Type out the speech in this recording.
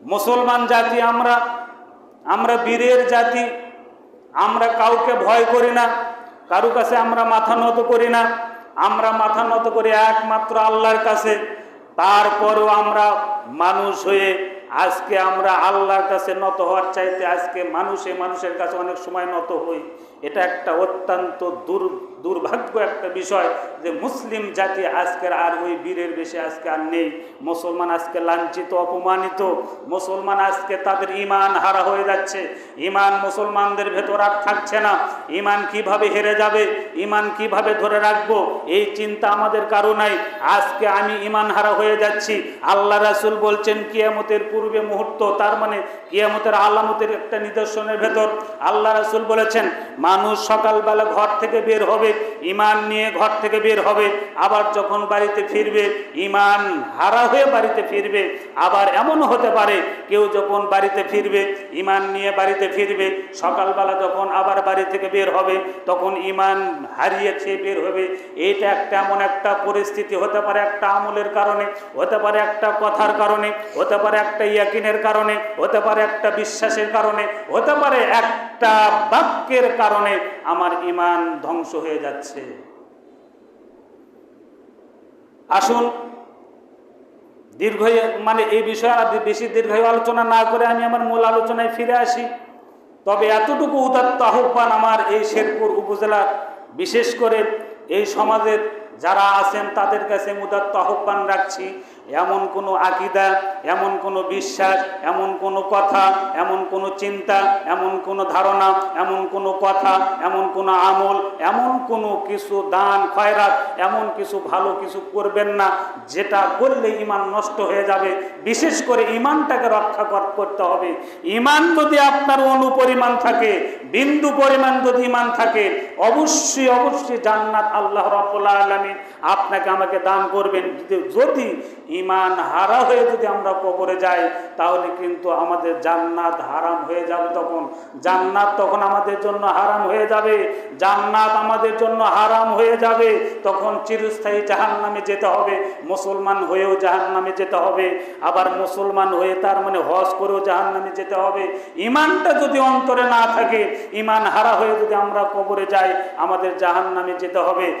মুসলমান জাতি আমরা আমরা বীরের জাতি, আমরা কাউকে ভয় করি না, কারও কাছে আমরা মাথা নত করি না, আমরা মাথা নত করি একমাত্র আল্লাহর কাছে, তারপরও আমরা মানুষ হয়ে আজকে আমরা আল্লাহর কাছে নত হওয়ার চাইতে আজকে মানুষে মানুষের কাছে অনেক সময় নত হই। এটা একটা অত্যন্ত দুর, দুর্ভাগ্য একটা বিষয় যে মুসলিম জাতি আজকের আর ওই বীরের বেশি আজকে আর নেই। মুসলমান আজকে লাঞ্ছিত, অপমানিত। মুসলমান আজকে তাদের ইমান হারা হয়ে যাচ্ছে। ইমান মুসলমানদের ভেতর আর থাকছে না। ইমান কীভাবে হেরে যাবে? ইমান কীভাবে ধরে রাখব? এই চিন্তা আমাদের কারও নাই। আজকে আমি ইমান হারা হয়ে যাচ্ছি। আল্লাহ রাসুল বলছেন, কিয়ামতের পূর্বে মুহূর্ত, তার মানে ইয়ামতের আলামতের একটা নিদর্শনের ভেতর আল্লাহ রাসুল বলেছেন, মানুষ সকালবেলা ঘর থেকে বের হবে ইমান নিয়ে ঘর থেকে বের হবে, আবার যখন বাড়িতে ফিরবে, ইমান হারা হয়ে বাড়িতে ফিরবে, আবার এমনও হতে পারে, কেউ যখন বাড়িতে ফিরবে, ইমান নিয়ে বাড়িতে ফিরবে, সকালবেলা যখন আবার বাড়ি থেকে বের হবে, তখন ইমান হারিয়ে খেয়ে বের হবে। এইটা একটা এমন একটা পরিস্থিতি, হতে পারে একটা আমলের কারণে, হতে পারে একটা কথার কারণে, হতে পারে একটা ইয়াকিনের কারণে, হতে পারে একটা বিশ্বাসের কারণে, হতে পারে একটা বাক্যের কারণে আমার ইমান ধ্বংস হয়ে যাচ্ছে। আসুন, দীর্ঘ মানে এই বিষয়ে আর বেশি দীর্ঘায়ু আলোচনা না করে আমি আমার মূল আলোচনায় ফিরে আসি। তবে এতটুকু উদাত্ত আহ্বান আমার এই শেরপুর উপজেলার, বিশেষ করে এই সমাজের যারা আছেন তাদের কাছে উদাত্ত আহ্বান রাখছি। এমন কোনো আকিদা, এমন কোনো বিশ্বাস, এমন কোনো কথা, এমন কোনো চিন্তা, এমন কোনো ধারণা, এমন কোনো কথা, এমন কোনো আমল, এমন কোনো কিছু দান, খয়রাত, এমন কিছু ভালো কিছু করবেন না, যেটা করলে ইমান নষ্ট হয়ে যাবে। বিশেষ করে ইমানটাকে রক্ষা করতে হবে। ইমান যদি আপনার অনুপরিমাণ থাকে, বিন্দু পরিমাণ যদি ইমান থাকে, অবশ্যই অবশ্যই জান্নাত আল্লাহ রাব্বুল আলামিন আপনাকে আমাকে দান করবেন। যদি ইমান হারা হয়ে যদি আমরা কবরে যাই, তাহলে কিন্তু আমাদের জান্নাত হারাম হয়ে যাবে তখন। জান্নাত তখন আমাদের জন্য হারাম হয়ে যাবে। জান্নাত আমাদের জন্য হারাম হয়ে যাবে। তখন চিরস্থায়ী জাহান নামে যেতে হবে। মুসলমান হয়েও জাহান নামে যেতে হবে। আবার মুসলমান হয়ে তার মানে হজ করেও জাহান নামে যেতে হবে। ইমানটা যদি অন্তরে না থাকে ইমান হারা হয়ে যদি আমরা কবরে যাই, আমাদের জাহান নামে যেতে হবে।